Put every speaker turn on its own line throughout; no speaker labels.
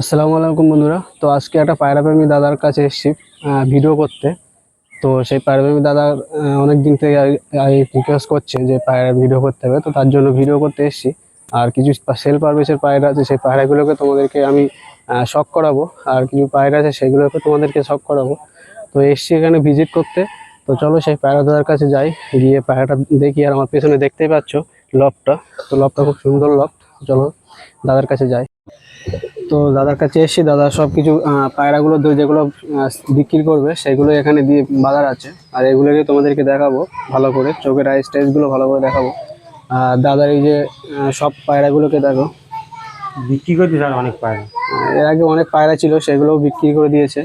আসসালামু আলাইকুম বন্ধুরা। তো আজকে একটা পায়রাপ্রেমী দাদার কাছে এসেছি ভিডিও করতে। তো সেই পায়রাপ্রেমী দাদা অনেক দিন থেকে রিকোয়েস্ট করছে যে পায়রা ভিডিও করতে হবে। তো তার জন্য ভিডিও করতে এসেছি। আর কিছু সেল পারভেসের পায়রা আছে, সেই পায়রাগুলোকে তোমাদেরকে আমি শখ করাবো। আর কিছু পায়রা আছে, সেগুলোকে তোমাদেরকে শখ করাবো। তো এসছি এখানে ভিজিট করতে। তো চলো সেই পায়রা দাদার কাছে যাই। গিয়ে পায়রাটা দেখি, আর আমার পেছনে দেখতেই পাচ্ছ লবটা। তো লবটা খুব সুন্দর লব। চলো দাদার কাছে যাই। তো দাদার কাছে এসেছি দাদা সব কিছু পায়রাগুলো যেগুলো বিক্রি করবে সেগুলো এখানে দিয়ে বাজার আছে। আর এগুলোকে তোমাদেরকে দেখাবো ভালো করে চোখের আইস টাইসগুলো ভালো করে দেখাবো। আর দাদার এই যে সব পায়রাগুলোকে দেখো।
বিক্রি করে দিয়েছে আর অনেক
পায়রা। এর আগে অনেক পায়রা ছিল সেগুলোও বিক্রি করে দিয়েছে।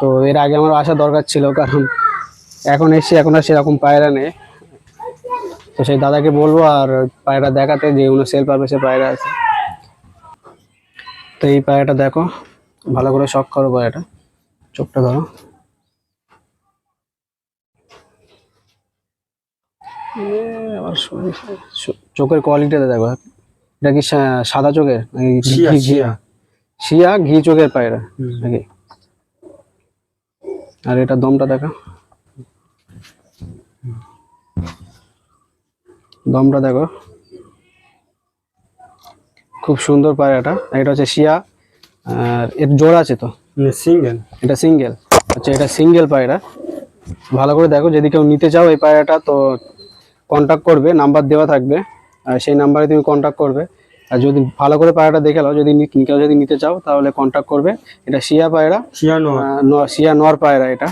তো এর আগে আমার আসা দরকার ছিল কারণ এখন এসে এখন আর সেরকম পায়রা নেই। তো সেই দাদাকে বলব আর পায়রা দেখাতে যেগুলো সেল পারবে সে পায়রা আছে। তো এই পায়রাটা দেখো ভালো করে শখ করো পায়রাটা চোখটা ধরো। আবার চোখের কোয়ালিটিটা দেখো। এটা কি সাদা চোখের?
শিয়া,
ঘি-
শিয়া।
শিয়া ঘি চোখের পায়রা। নাকি? আর এটা দমটা দেখা। দমটা দেখো। খুব সুন্দর পায়রাটা। এটা হচ্ছে শিয়া আর এর জোড়া আছে তো?
সিঙ্গেল।
এটা সিঙ্গেল। আচ্ছা এটা সিঙ্গেল পায়রা। ভালো করে দেখো যদি কেউ নিতে চাও এই পায়রাটা তো কন্ট্যাক্ট করবে নাম্বার দেওয়া থাকবে। আর সেই নাম্বারে তুমি কন্ট্যাক্ট করবে। আর যদি ভালো করে পায়রাটা দেখে নাও যদি কেউ যদি নিতে চাও তাহলে কন্ট্যাক্ট করবে। এটা শিয়া পায়রা।
ছিয়ানো
আহ, শিয়া নর পায়রা এটা।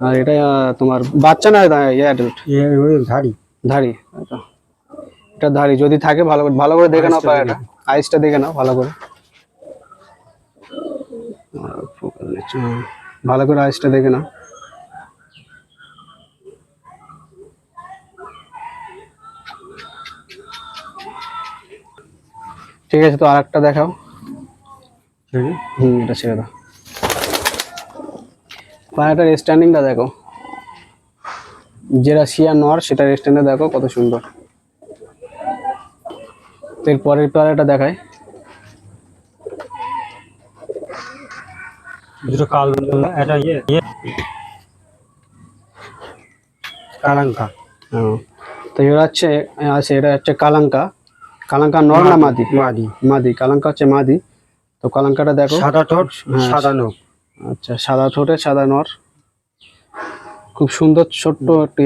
আর এটা তোমার বাচ্চা না অ্যাডাল্ট
ওই ধাড়ি।
ধাড়ি এটা। এটা ধাড়ি যদি থাকে ভালো করে ভালো করে দেখে নাও
আইসটা
পায়রাটা। আইসটা দেখে নাও ভালো করে। ভালো করে আইসটা দেখে নাও। ঠিক আছে তো আর একটা
দেখাও।
হুম। এটা ছেড়ে দাও। পায়রাটার স্ট্যান্ডিংটা দেখো। যেটা শিয়া নর সেটার স্ট্যান্ডে দেখো কত সুন্দর। তো এর পরের পায়রাটা দেখায়
দুটো কাল এটা ইয়ে ইয়ে। কালাঙ্কা।
তো এরা হচ্ছে আছে এটা হচ্ছে কালাঙ্কা। কালাঙ্কা নর না মাদি?
মাদি।
মাদি কালাঙ্কা হচ্ছে মাদি। তো কালাঙ্কাটা দেখো।
সাদা ঠোঁট
হ্যাঁ।
সাদা নখ।
আচ্ছা সাদা ঠোঁটে সাদা নর। খুব সুন্দর ছোট্ট একটি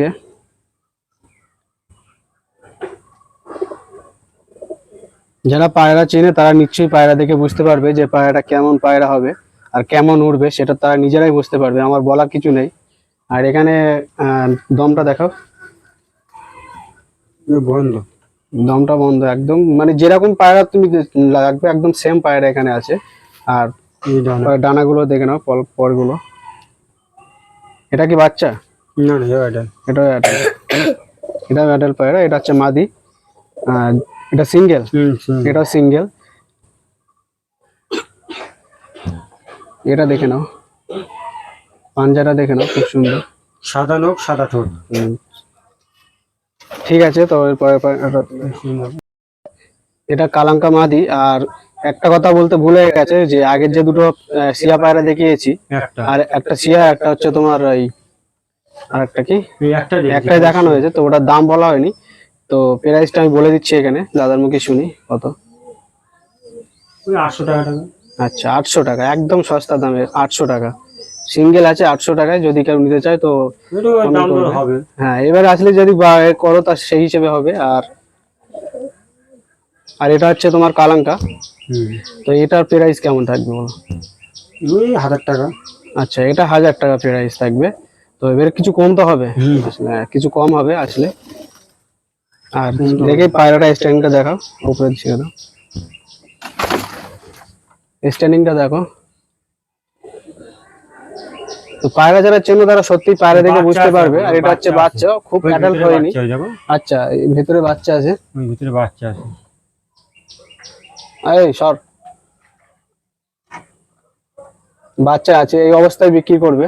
যারা পায়রা চেনে তারা নিশ্চয়ই পায়রা দেখে বুঝতে পারবে যে পায়রাটা কেমন পায়রা হবে আর কেমন উড়বে সেটা তারা নিজেরাই বুঝতে পারবে আমার বলার কিছু নেই। আর এখানে দমটা দেখাও।
বন্ধ।
দমটা বন্ধ একদম মানে যেরকম পায়রা তুমি লাগবে একদম সেম পায়রা এখানে আছে। আর ডানাগুলো দেখে নাও পল পরগুলো এটা কি বাচ্চা?
না এটা
এটা এটা পায়রা এটা হচ্ছে মাদি। আর এটা সিঙ্গেল। এটা সিঙ্গেল। এটা দেখে নাও। পাঞ্জাটা দেখে নাও খুব সুন্দর।
সাদা নখ সাদা ঠোঁট।
ঠিক আছে তো এরপরে এটা কালাঙ্কা মাদি আর একটা কথা বলতে ভুলে গেছে যে আগের যে দুটো শিয়া পায়রা দেখিয়েছি আর একটা শিয়া একটা হচ্ছে তোমার এই আর একটা কি?
একটা
একটাই দেখানো হয়েছে তো ওটার দাম বলা হয়নি। তো প্রাইসটা আমি বলে দিচ্ছি এখানে দাদার মুখে শুনি কত।
আটশো টাকা টাকা।
আচ্ছা আটশো টাকা একদম সস্তা দামে আটশো টাকা। সিঙ্গেল আছে আটশো টাকায় যদি কেউ নিতে চায় তো হ্যাঁ এবার আসলে যদি করো তা সেই হিসেবে হবে আর আর এটা হচ্ছে তোমার কালাঙ্কা
হুম।
তো এটার প্রাইস কেমন থাকবে বলো?
ওই হাজার টাকা।
আচ্ছা এটা হাজার টাকা প্রাইস থাকবে। তো এবারে কিছু কম তো হবে। হ্যাঁ, কিছু কম হবে আসলে। আর দেখে পায়রাটা স্ট্যান্ডিংটা দেখাও উপরে ছিল দাও স্ট্যান্ডিংটা দেখো। তো পায়রা যারা চেনো তারা সত্যি পায়রা দেখে বুঝতে পারবে। আর এটা হচ্ছে
বাচ্চা
খুব
ওই
অ্যাডাল্ট হয়নি
হয়ে
আচ্ছা এই ভেতরে বাচ্চা আছে।
ওই ভিতরে বাচ্চা আছে।
এই সর। বাচ্চা আছে এই অবস্থায় বিক্রি করবে।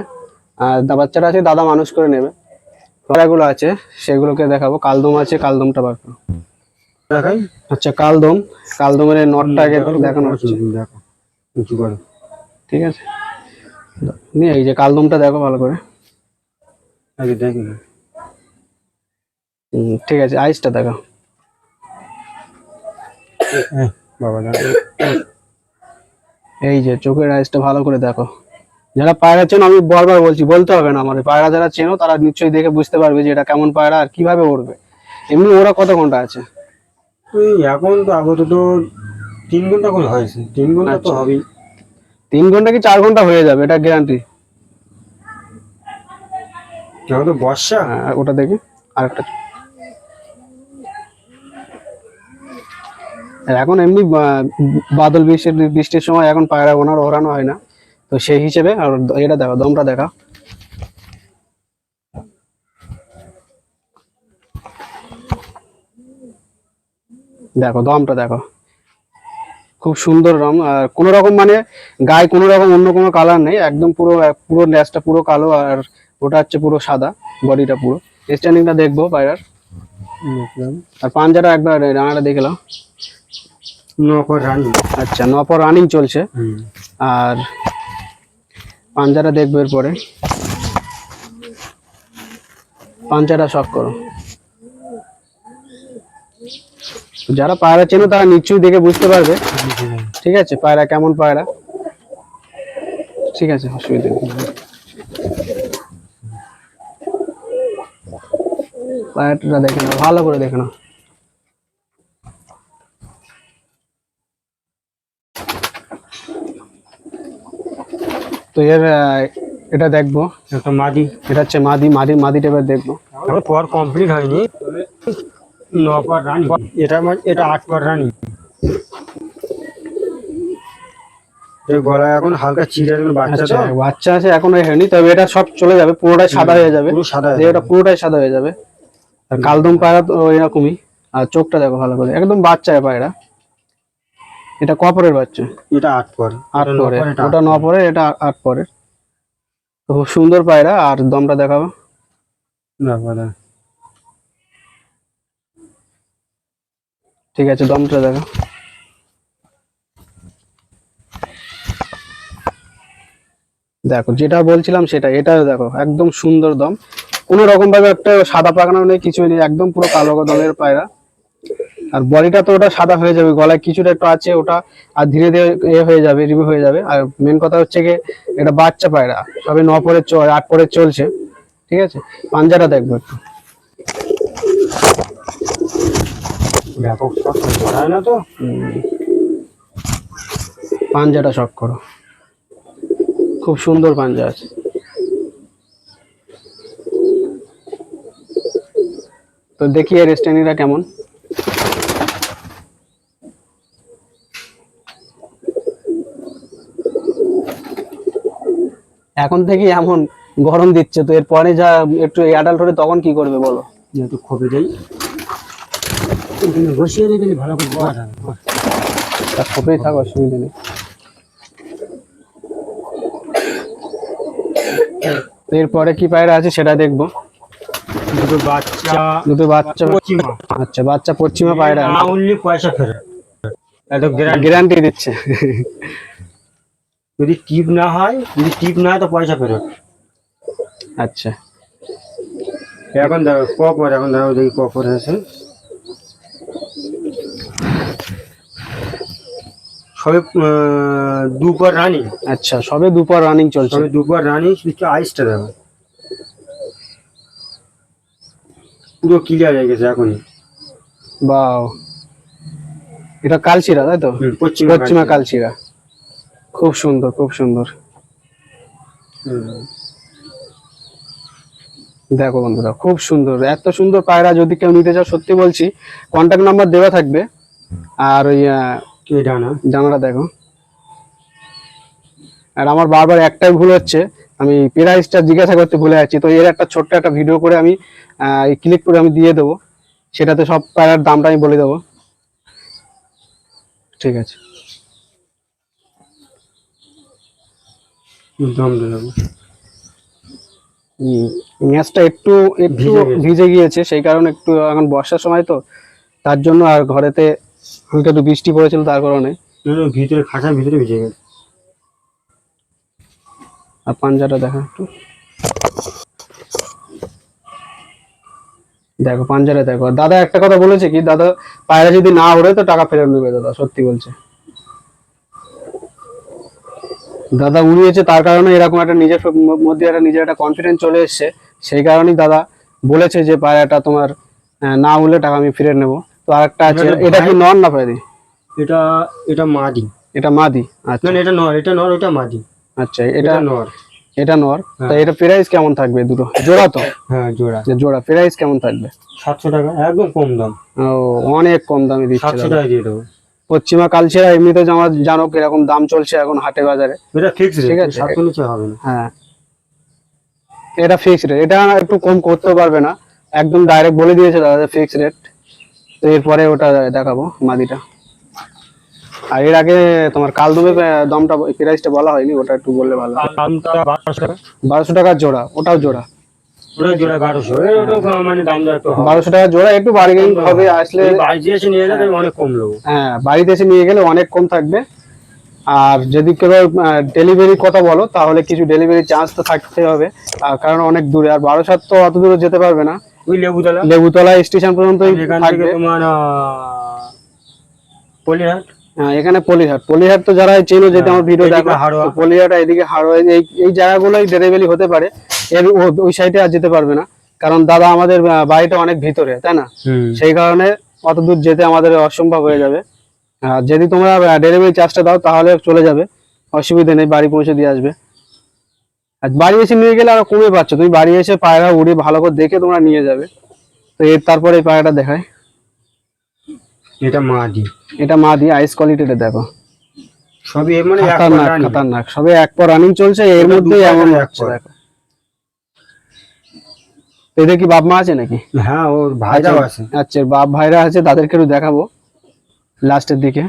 আর বাচ্চাটা আছে দাদা মানুষ করে নেবে। পায়রাগুলো আছে সেগুলোকে দেখাবো। কালদম আছে কালদমটা বার করো।
দেখাই?
আচ্ছা কালদম। কালদমের এই নটটা আগে দেখানো হচ্ছে।
দেখো উঁচু করো।
ঠিক আছে? নিয়ে এই যে কালদমটা দেখো ভালো করে।
আগে দেখি
ঠিক আছে আইসটা দেখো
বাবা
এই যে চোখের আইসটা ভালো করে দেখো। যারা পায়রা চেনো আমি বারবার বলছি বলতে হবে না আমার পায়রা যারা চেনো তারা নিশ্চয়ই দেখে বুঝতে পারবে যে এটা কেমন পায়রা আর কীভাবে উড়বে। এমনি ওরা কত ঘণ্টা আছে?
এখন তো আপাতত তিন ঘণ্টা করে হয়েছে। তিন ঘণ্টা তো
আচ্ছা।
হবেই।
তিন ঘণ্টা কি চার ঘণ্টা হয়ে যাবে এটা গ্যারান্টি
তো বর্ষা।
ওটা দেখি আর একটা এখন এমনি বাদল বৃষ্টির বৃষ্টির সময় এখন পায়রা ওনার ওড়ানো হয় না। তো সেই হিসেবে আর এটা দেখো দমটা দেখা। দেখো দমটা দেখো। খুব সুন্দর রং আর কোনো রকম মানে গায়ে কোনো রকম অন্য কোনো কালার নেই একদম পুরো পুরো ল্যাসটা পুরো কালো আর ওটা হচ্ছে পুরো সাদা বডিটা পুরো। স্ট্যান্ডিংটা দেখব পায়রার আর পাঞ্জাটা একবার ডানাটা দেখলাম
রানী
আচ্ছা নপর রানিং চলছে। আর পাঞ্জাটা দেখব এরপরে। পাঞ্জাটা শখ করো। যারা পায়রা চেনো তারা নিশ্চয়ই দেখে বুঝতে পারবে। ঠিক আছে, পায়রা কেমন পায়রা? ঠিক আছে, অসুবিধা নেই। পায়রাটা দেখে নাও, ভালো করে দেখে নাও। তো এর এটা দেখব।
একটা মাদি
এটা হচ্ছে মাদি মাদি মাদিটা এবার দেখব।
পর কমপ্লিট হয়নি। নপর রানী। এটা এটা আট রানী। গলায় এখন হালকা চিড়ে বাচ্চা
আচ্ছা বাচ্চা আছে এখনও হয়নি তবে এটা সব চলে যাবে পুরোটাই সাদা হয়ে যাবে।
পুরো সাদা
এটা পুরোটাই সাদা হয়ে যাবে। আর কালদম পায়রা তো এরকমই। আর চোখটা দেখো ভালো করে। একদম বাচ্চা পায়রা এটা কপরের বাচ্চা?
এটা আট পর
আট পরে ওটা ন পরে এটা আট পরে তো খুব সুন্দর পায়রা আর দমটা দেখাবো। ঠিক আছে দমটা দেখো। দেখো যেটা বলছিলাম সেটা এটাও দেখো একদম সুন্দর দম। কোনো রকম ভাবে একটা সাদা পাকানো নেই কিছুই নেই একদম পুরো কালো দমের পায়রা। আর বডিটা তো ওটা সাদা হয়ে যাবে গলায় কিছুটা একটু আছে ওটা আর ধীরে ধীরে এ হয়ে যাবে রিভিউ হয়ে যাবে। আর মেন কথা হচ্ছে কি এটা বাচ্চা পায়রা সবে ন পরে আট পরে চলছে ঠিক আছে? পাঞ্জাটা দেখব একটু। পাঞ্জাটা শখ করো। খুব সুন্দর পাঞ্জা আছে। তো দেখি এর স্ট্যান্ডিংটা কেমন। এখন থেকে এমন গরম দিচ্ছে তো এরপরে যা একটু অ্যাডাল্ট হলে তখন কি করবে বলো?
যেহেতু খোপে যাই বসিয়ে দিয়ে ভালো করে
খোপেই থাকো অসুবিধা নেই। তো এরপরে কি পায়রা আছে সেটা দেখব।
দুটো বাচ্চা
দুটো বাচ্চা।
পশ্চিমা।
আচ্ছা বাচ্চা পশ্চিমা পায়রা।
না উঠলে পয়সা ফেরত। এত গ্যারান্টি
গ্যারান্টি দিচ্ছে।
যদি টিপ না হয় যদি টিপ না হয় তো পয়সা ফেরত।
আচ্ছা।
এখন দেখো কপর এখন দেখো দেখি কপর আছে সবে দুপর রানী
আচ্ছা সবে দুপুর রানিং চলছে।
সবে দুপর রানী শুধু আইসটা দেখো পুরো ক্লিয়ার হয়ে গেছে এখনই।
বাও। এটা কালচিরা তাই তো?
পশ্চিমা
কালচিরা খুব সুন্দর খুব সুন্দর। দেখো বন্ধুরা খুব সুন্দর। এত সুন্দর পায়রা যদি কেউ নিতে চাও সত্যি বলছি কন্ট্যাক্ট নাম্বার দেওয়া থাকবে। আর ওই
ডানা?
জানালা দেখো। আর আমার বারবার একটাই ভুল হচ্ছে আমি প্রাইসটা জিজ্ঞাসা করতে ভুলে যাচ্ছি। তো এর একটা ছোট্ট একটা ভিডিও করে আমি ক্লিক করে আমি দিয়ে দেবো। সেটাতে সব পায়রার দামটা আমি বলে দেবো। ঠিক আছে।
দম দেবো
ম্যাচটা একটু একটু
ভিজে
গিয়েছে। সেই কারণে একটু এখন বর্ষার সময় তো তার জন্য আর ঘরেতে হালকা একটু বৃষ্টি পড়েছিল তার কারণে।
ভিতরে খাঁচার ভিতরে ভিজে গেছে।
আর পাঞ্জাটা দেখো একটু। দেখো পাঞ্জাটা দেখো। আর দাদা একটা কথা বলেছে কি দাদা পায়রা যদি না ওড়ে তো টাকা ফেরত নেবে দাদা সত্যি বলছে। দাদা উড়িয়েছে তার কারণে এরকম একটা নিজের মধ্যে একটা নিজের একটা কনফিডেন্স চলে এসছে। সেই কারণেই দাদা বলেছে যে পায়রাটা তোমার না উড়লে টাকা আমি ফিরে নেব। তো আরেকটা আছে এটা কি নর না পায়রি
এটা এটা মাদি।
এটা মাদি? আচ্ছা।
না এটা নর এটা নর ওটা মাদি।
আচ্ছা
এটা নর।
এটা নর?
হ্যাঁ।
তা এটা প্রাইস কেমন থাকবে দুটো? জোড়া তো?
হ্যাঁ জোড়া।
জোড়া প্রাইস কেমন থাকবে?
সাতশো টাকা একদম কম দাম।
ও অনেক কম দামে দিচ্ছে
সাতশো
দাদা।
টাকা দিয়ে দেবো।
পশ্চিমা কালচারা এমনিতে আমার জানো কীরকম দাম চলছে এখন হাটে বাজারে।
এটা ফিক্স
ঠিক
রেট
আছে।
নিচে হবে না।
হ্যাঁ। এটা ফিক্স রেট এটা একটু কম করতে পারবে না। একদম ডাইরেক্ট বলে দিয়েছে দাদা ফিক্স রেট তো এরপরে ওটা দেখাবো মাদিটা। আর এর আগে তোমার কালদুবে দামটা প্রাইসটা বলা হয়নি ওটা একটু বললে ভালো
দামটা বারোশো টাকা।
বারোশো টাকার জোড়া ওটাও জোড়া।
ওটা জোড়া বারোশো। ওটা মানে দামটা একটু
বারোশো টাকার জোড়া একটু বার্গেনিং হবে। আসলে
এই এসে নিয়ে গেলে অনেক কম নেব।
হ্যাঁ বাড়িতে এসে নিয়ে গেলে অনেক কম থাকবে। আর যদি কেউ ডেলিভারির কথা বলো তাহলে কিছু ডেলিভারি চার্জ তো থাকতে হবে। কারণ অনেক দূরে। আর বারো সাত তো অত দূরে যেতে পারবে না।
ওই লেবুতলা।
লেবুতলা স্টেশন থাকবে।
তোমার পলিহাট।
হ্যাঁ, এখানে পলিহাট। পলিহাট তো যারা চেনো যদি আমার ভিডিও দেখো পলিহাট এদিকে হাড়োয়া এই জায়গাগুলোই ডেলিভারি হতে পারে। এর ওই সাইডে আর যেতে পারবে না। কারণ দাদা আমাদের বাড়িটা অনেক ভিতরে তাই না? সেই কারণে অত দূর যেতে আমাদের অসম্ভব হয়ে যাবে। যদি তোমরা ডেলিভারি চার্জটা দাও তাহলে চলে যাবে। অসুবিধা নেই বাড়ি পৌঁছে দিয়ে আসবে। আর বাড়ি এসে নিয়ে গেলে আরও কমে পাচ্ছ। তুমি বাড়ি এসে পায়রা উড়ে ভালো করে দেখে তোমরা নিয়ে যাবে। তো এর তারপরে এই পায়রাটা দেখায়
এটা মাদি
এটা মা দিয়ে আইস কোয়ালিটিটা দেখো।
সবই মানে এক
খাতারনাক
রানী।
খাতারনাক। সবে এক পর রানিং চলছে এর মধ্যে এমন হচ্ছে দেখো। এদের কি বাপ মা আছে নাকি?
হ্যাঁ ওর ভাইরাও আছে।
আচ্ছা বাপ ভাইরা আছে তাদেরকে একটু দেখাবো লাস্টের দিকে।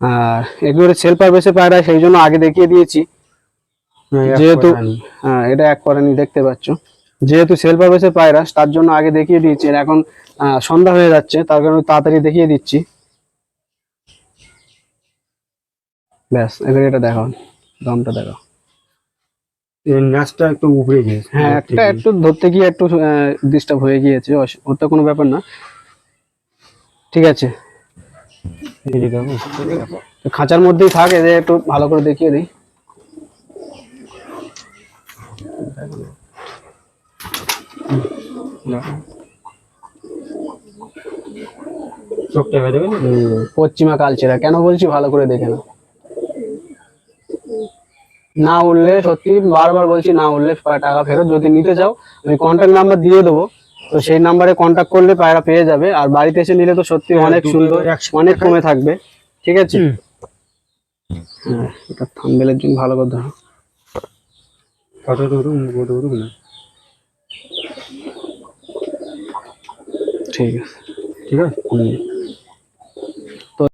আর এগুলো সেল পারবেসে পায়রা সেই জন্য আগে দেখিয়ে দিয়েছি। যেহেতু হ্যাঁ এটা এক করানি দেখতে পাচ্ছ। যেহেতু সেল পারবেসে পায়রা তার জন্য আগে দেখিয়ে দিয়েছি। এখন সন্ধ্যা হয়ে যাচ্ছে তার কারণে তাড়াতাড়ি দেখিয়ে দিচ্ছি। ব্যাস এবার এটা দেখো দামটা দেখো
এর নাচটা একটু উপরে গিয়েছে
হ্যাঁ একটা একটু ধরতে গিয়ে একটু ডিস্টার্ব হয়ে গিয়েছে ওটা কোনো ব্যাপার না। ঠিক আছে। খাঁচার মধ্যেই থাক এদের একটু ভালো করে দেখিয়ে দিই। পশ্চিমা কালচেরা কেন বলছি ভালো করে দেখে না না উঠলে সত্যি বারবার বলছি না উঠলে টাকা ফেরত যদি নিতে চাও আমি কন্ট্যাক্ট নাম্বার দিয়ে দেবো। তো সেই নাম্বারে কন্ট্যাক্ট করলে পায়রা পেয়ে যাবে। আর বাড়িতে এসে নিলে তো সত্যি
হ্যাঁ,
অনেক সুন্দর অনেক কমে থাকবে। ঠিক আছে? হ্যাঁ এটা থাম্বেলের জন্য ভালো
না
ঠিক আছে।
ঠিক আছে।